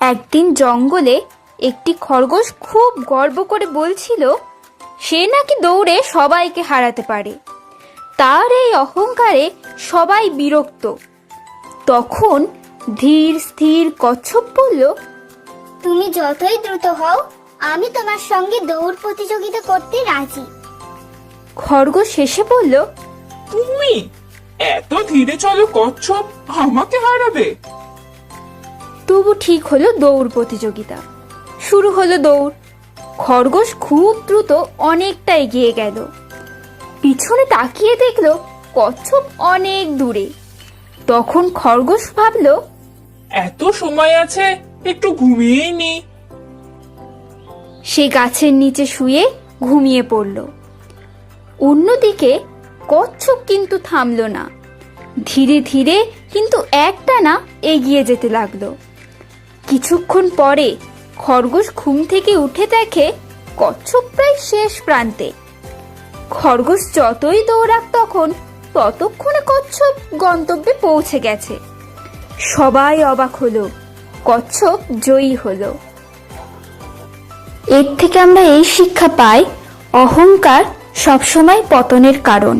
একদিন জঙ্গলে একটি খরগোশ খুব গর্ব করে বলছিল সে নাকি দৌড়ে সবাইকে হারাতে পারে। তার এই অহংকারে সবাই বিরক্ত। তখন ধীর স্থির কচ্ছপ বলল তুমি যতই দ্রুত হও আমি তোমার সঙ্গে দৌড় প্রতিযোগিতা করতে রাজি। খরগোশ শেষে বলল তুমি এত ধীরে চলো কচ্ছপ আমাকে হারাবে। তবু ঠিক হলো দৌড় প্রতিযোগিতা। শুরু হলো দৌড়। খরগোশ খুব দ্রুত অনেকটা এগিয়ে গেল। পিছনে তাকিয়ে দেখল কচ্ছপ অনেক দূরে। তখন খরগোশ ভাবলো এত সময় আছে একটু ঘুমিয়েই নি। সে গাছের নিচে শুয়ে ঘুমিয়ে পড়ল। অন্যদিকে কচ্ছপ কিন্তু থামলো না। ধীরে ধীরে কিন্তু একটানা এগিয়ে যেতে লাগল। কিছুক্ষণ পরে খরগোশ ঘুম থেকে উঠে দেখে কচ্ছপ প্রায় শেষ প্রান্তে। খরগোশ যতই দৌড়াক তখন ততক্ষণে কচ্ছপ গন্তব্যে পৌঁছে গেছে। সবাই অবাক হলো, কচ্ছপ জয়ী হলো। এর থেকে আমরা এই শিক্ষা পাই অহংকার সবসময় পতনের কারণ।